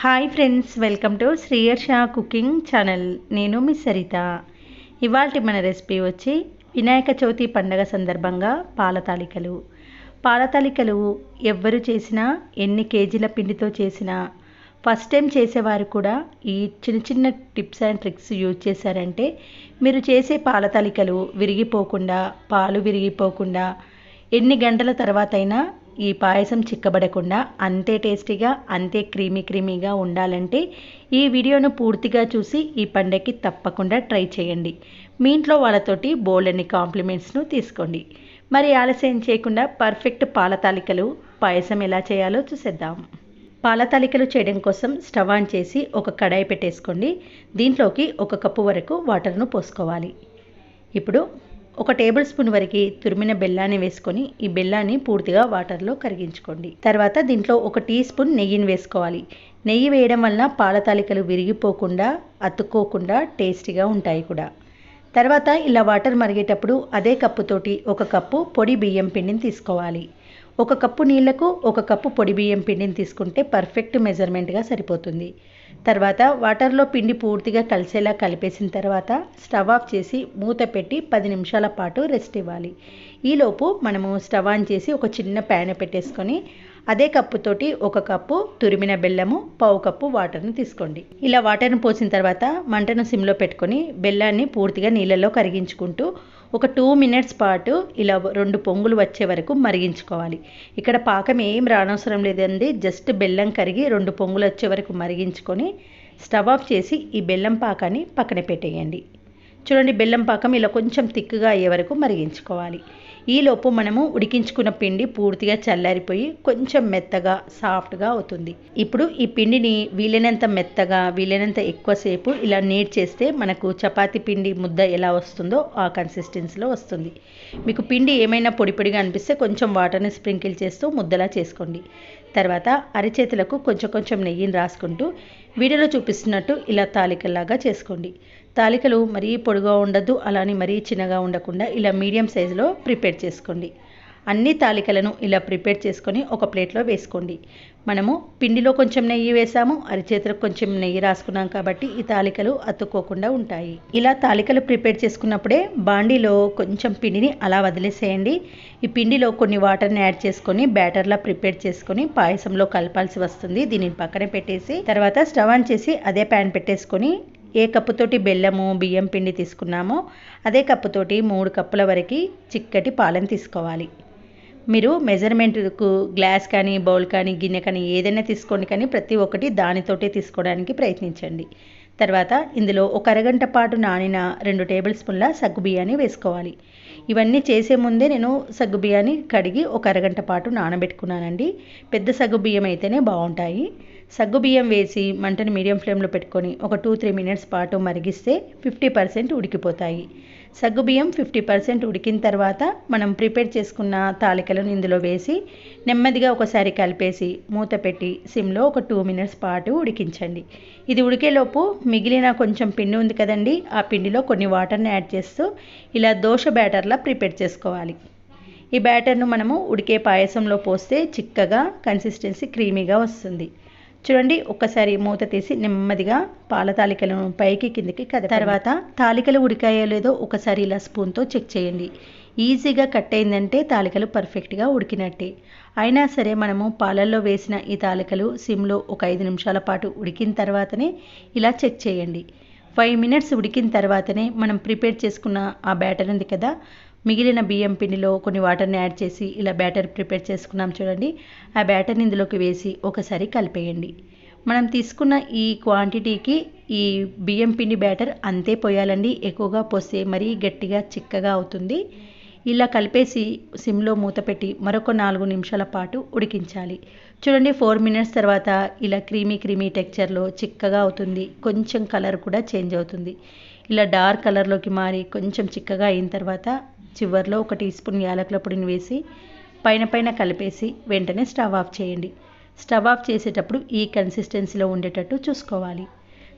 Hi friends welcome to Sriyarsha cooking channel నేను మీ సరిత. ఇవాళ మన రెసిపీ వచ్చి వినాయక చవితి పండగ సందర్భంగా పాలతాలికలు. పాలతాలికలు ఎవ్వరు చేసినా ఎన్ని కేజీల పిండితో చేసినా ఫస్ట్ టైం చేసేవారు కూడా ఈ చిన్న చిన్న టిప్స్ అండ్ ట్రిక్స్ యూజ్ చేశారంటే మీరు చేసే పాలతాలికలు విరిగిపోకుండా పాలు విరిగిపోకుండా ఎన్ని గంటల తర్వాత అయినా ఈ పాయసం చిక్కబడకుండా అంతే టేస్టీగా అంతే క్రీమీ క్రీమీగా ఉండాలంటే ఈ వీడియోను పూర్తిగా చూసి ఈ పండగకి తప్పకుండా ట్రై చేయండి. మీ ఇంట్లో వాళ్ళతోటి బోల్డ్ కాంప్లిమెంట్స్ను తీసుకోండి. మరి ఆలస్యం చేయకుండా పర్ఫెక్ట్ పాల తాలికలు పాయసం ఎలా చేయాలో చూసేద్దాం. పాల తాలికలు చేయడం కోసం స్టవ్ ఆన్ చేసి ఒక కడాయి పెట్టేసుకోండి. దీంట్లోకి ఒక కప్పు వరకు వాటర్ను పోసుకోవాలి. ఇప్పుడు ఒక టేబుల్ స్పూన్ వరకు తురిమిన బెల్లాన్ని వేసుకొని ఈ బెల్లాన్ని పూర్తిగా వాటర్లో కరిగించుకోండి. తర్వాత దీంట్లో ఒక టీ స్పూన్ నెయ్యిని వేసుకోవాలి. నెయ్యి వేయడం వలన పాల తాలికలు విరిగిపోకుండా అతుక్కోకుండా టేస్టీగా ఉంటాయి కూడా. తర్వాత ఇలా వాటర్ మరిగేటప్పుడు అదే కప్పుతోటి ఒక కప్పు పొడి బియ్యం పిండిని తీసుకోవాలి. ఒక కప్పు నీళ్ళకు ఒక కప్పు పొడి బియ్యం పిండిని తీసుకుంటే పర్ఫెక్ట్ మెజర్మెంట్గా సరిపోతుంది. తర్వాత వాటర్లో పిండి పూర్తిగా కలిసేలా కలిపేసిన తర్వాత స్టవ్ ఆఫ్ చేసి మూత పెట్టి పది నిమిషాల పాటు రెస్ట్ ఇవ్వాలి. ఈలోపు మనము స్టవ్ ఆన్ చేసి ఒక చిన్న ప్యాన్ పెట్టేసుకొని అదే కప్పుతోటి ఒక కప్పు తురిమిన బెల్లము పావు కప్పు వాటర్ని తీసుకోండి. ఇలా వాటర్ని పోసిన తర్వాత మంటను సిమ్లో పెట్టుకొని బెల్లాన్ని పూర్తిగా నీళ్ళలో కరిగించుకుంటూ ఒక టూ మినిట్స్ పాటు ఇలా రెండు పొంగులు వచ్చే వరకు మరిగించుకోవాలి. ఇక్కడ పాకం ఏం రానవసరం లేదండి. జస్ట్ బెల్లం కరిగి రెండు పొంగులు వచ్చే వరకు మరిగించుకొని స్టవ్ ఆఫ్ చేసి ఈ బెల్లం పాకాన్ని పక్కన పెట్టేయండి. చూడండి బెల్లం పాకం ఇలా కొంచెం తిక్కుగా అయ్యే వరకు మరిగించుకోవాలి. ఈలోపు మనము ఉడికించుకున్న పిండి పూర్తిగా చల్లారిపోయి కొంచెం మెత్తగా సాఫ్ట్గా అవుతుంది. ఇప్పుడు ఈ పిండిని వీలైనంత మెత్తగా వీలైనంత ఎక్కువసేపు ఇలా నీట్ చేస్తే మనకు చపాతీ పిండి ముద్ద ఎలా వస్తుందో ఆ కన్సిస్టెన్సీలో వస్తుంది. మీకు పిండి ఏమైనా పొడి పొడిగా అనిపిస్తే కొంచెం వాటర్ని స్ప్రింకిల్ చేస్తూ ముద్దలా చేసుకోండి. తర్వాత అరిచేతులకు కొంచెం కొంచెం నెయ్యిని రాసుకుంటూ వీడియోలో చూపిస్తున్నట్టు ఇలా తాలికల్లాగా చేసుకోండి. తాలికలు మరీ పొడుగా ఉండద్దు అలానే మరీ చిన్నగా ఉండకుండా ఇలా మీడియం సైజులో ప్రిపేర్ చేసుకోండి. అన్ని తాలికలను ఇలా ప్రిపేర్ చేసుకొని ఒక ప్లేట్లో వేసుకోండి. మనము పిండిలో కొంచెం నెయ్యి వేసాము అరిచేతులకు కొంచెం నెయ్యి రాసుకున్నాం కాబట్టి ఈ తాలికలు అతుక్కోకుండా ఉంటాయి. ఇలా తాలికలు ప్రిపేర్ చేసుకున్నప్పుడే బాండీలో కొంచెం పిండిని అలా వదిలేసేయండి. ఈ పిండిలో కొన్ని వాటర్ని యాడ్ చేసుకొని బ్యాటర్లా ప్రిపేర్ చేసుకొని పాయసంలో కలపాల్సి వస్తుంది. దీనిని పక్కన పెట్టేసి తర్వాత స్టవ్ ఆన్ చేసి అదే ప్యాన్ పెట్టేసుకొని ఏ కప్పుతోటి బెల్లము బియ్యం పిండి తీసుకున్నామో అదే కప్పుతోటి మూడు కప్పుల వరకు చిక్కటి పాలను తీసుకోవాలి. మీరు మెజర్మెంట్కు గ్లాస్ కానీ బౌల్ కానీ గిన్నె కానీ ఏదైనా తీసుకోండి కానీ ప్రతి ఒక్కటి దానితోటే తీసుకోవడానికి ప్రయత్నించండి. తర్వాత ఇందులో ఒక అరగంట పాటు నానిన రెండు టేబుల్ స్పూన్ల సగ్గు బియ్యాన్ని వేసుకోవాలి. ఇవన్నీ చేసే ముందే నేను సగ్గు బియ్యాన్ని కడిగి ఒక అరగంట పాటు నానబెట్టుకున్నానండి. పెద్ద సగ్గు బియ్యం అయితేనే బాగుంటాయి. సగ్గు బియ్యం వేసి మంటను మీడియం ఫ్లేమ్లో పెట్టుకొని ఒక టూ త్రీ మినిట్స్ పాటు మరిగిస్తే ఫిఫ్టీ పర్సెంట్ ఉడికిపోతాయి. సగ్గు బియ్యం ఫిఫ్టీ పర్సెంట్ ఉడికిన తర్వాత మనం ప్రిపేర్ చేసుకున్న తాలికలను ఇందులో వేసి నెమ్మదిగా ఒకసారి కలిపేసి మూత పెట్టి సిమ్లో ఒక టూ మినిట్స్ పాటు ఉడికించండి. ఇది ఉడికేలోపు మిగిలిన కొంచెం పిండి ఉంది కదండి ఆ పిండిలో కొన్ని వాటర్ని యాడ్ చేస్తూ ఇలా దోశ బ్యాటర్లా ప్రిపేర్ చేసుకోవాలి. ఈ బ్యాటర్ను మనము ఉడికే పాయసంలో పోస్తే చిక్కగా కన్సిస్టెన్సీ క్రీమీగా వస్తుంది. చూడండి ఒక్కసారి మూత తీసి నెమ్మదిగా పాల తాలికలను పైకి కిందికి కద తర్వాత తాలికలు ఉడికాయో లేదో ఒకసారి ఇలా స్పూన్తో చెక్ చేయండి. ఈజీగా కట్ అయిందంటే తాలికలు పర్ఫెక్ట్గా ఉడికినట్టే. అయినా సరే మనము పాలల్లో వేసిన ఈ తాలికలు సిమ్లో ఒక ఐదు నిమిషాల పాటు ఉడికిన తర్వాతనే ఇలా చెక్ చేయండి. ఫైవ్ మినిట్స్ ఉడికిన తర్వాతనే మనం ప్రిపేర్ చేసుకున్న ఆ బ్యాటర్ ఉంది కదా మిగిలిన బియ్యం పిండిలో కొన్ని వాటర్ని యాడ్ చేసి ఇలా బ్యాటర్ ప్రిపేర్ చేసుకున్నాం చూడండి. ఆ బ్యాటర్ని ఇందులోకి వేసి ఒకసారి కలిపేయండి. మనం తీసుకున్న ఈ క్వాంటిటీకి ఈ బియ్యం పిండి బ్యాటర్ అంతే పోయాలండి. ఎక్కువగా పోస్తే మరీ గట్టిగా చిక్కగా అవుతుంది. ఇలా కలిపేసి సిమ్లో మూత పెట్టి మరొక నాలుగు నిమిషాల పాటు ఉడికించాలి. చూడండి ఫోర్ మినిట్స్ తర్వాత ఇలా క్రీమీ క్రీమీ టెక్చర్లో చిక్కగా అవుతుంది. కొంచెం కలర్ కూడా చేంజ్ అవుతుంది. ఇలా డార్క్ కలర్లోకి మారి కొంచెం చిక్కగా అయిన తర్వాత చివరిలో ఒక టీ స్పూన్ యాలకుల పొడిని వేసి పైన పైన కలిపేసి వెంటనే స్టవ్ ఆఫ్ చేయండి. స్టవ్ ఆఫ్ చేసేటప్పుడు ఈ కన్సిస్టెన్సీలో ఉండేటట్టు చూసుకోవాలి.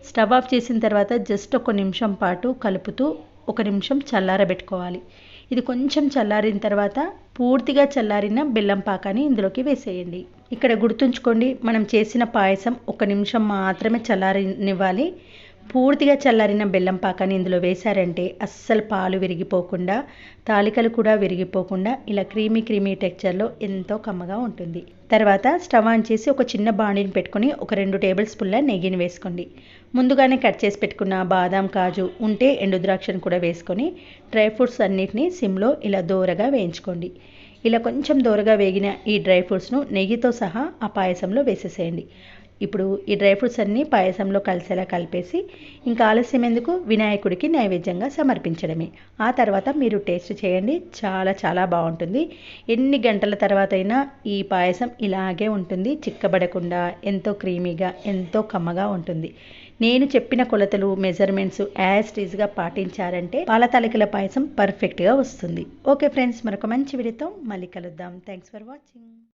స్టవ్ ఆఫ్ చేసిన తర్వాత జస్ట్ ఒక నిమిషం పాటు కలుపుతూ ఒక నిమిషం చల్లారబెట్టుకోవాలి. ఇది కొంచెం చల్లారిన తర్వాత పూర్తిగా చల్లారిన బెల్లం పాకాన్ని ఇందులోకి వేసేయండి. ఇక్కడ గుర్తుంచుకోండి మనం చేసిన పాయసం ఒక నిమిషం మాత్రమే చల్లారినివ్వాలి. పూర్తిగా చల్లారిన బెల్లం పాకాన్ని ఇందులో వేశారంటే అస్సలు పాలు విరిగిపోకుండా తాలికలు కూడా విరిగిపోకుండా ఇలా క్రీమీ క్రీమీ టెక్చర్లో ఎంతో కమ్మగా ఉంటుంది. తర్వాత స్టవ్ ఆన్ చేసి ఒక చిన్న బాండిని పెట్టుకొని ఒక రెండు టేబుల్ స్పూన్ల నెయ్యిని వేసుకోండి. ముందుగానే కట్ చేసి పెట్టుకున్న బాదాం కాజు ఉంటే ఎండు ద్రాక్షను కూడా వేసుకొని డ్రై ఫ్రూట్స్ అన్నిటిని సిమ్లో ఇలా దోరగా వేయించుకోండి. ఇలా కొంచెం దోరగా వేగిన ఈ డ్రై ఫ్రూట్స్ను నెయ్యితో సహా ఆ పాయసంలో వేసేసేయండి. ఇప్పుడు ఈ డ్రై ఫ్రూట్స్ అన్నీ పాయసంలో కలిసేలా కలిపేసి ఇంకా ఆలస్యం ఎందుకు? వినాయకుడికి నైవేద్యంగా సమర్పించడమే. ఆ తర్వాత మీరు టేస్ట్ చేయండి. చాలా చాలా బాగుంటుంది. ఎన్ని గంటల తర్వాత అయినా ఈ పాయసం ఇలాగే ఉంటుంది. చిక్కబడకుండా ఎంతో క్రీమీగా ఎంతో కమ్మగా ఉంటుంది. నేను చెప్పిన కొలతలు మెజర్మెంట్స్ యాజ్ టీజ్గా పాటించారంటే పాల తాలికల పాయసం పర్ఫెక్ట్గా వస్తుంది. ఓకే ఫ్రెండ్స్ మరొక మంచి వీడియోతో మళ్ళీ కలుద్దాం. Thanks for watching.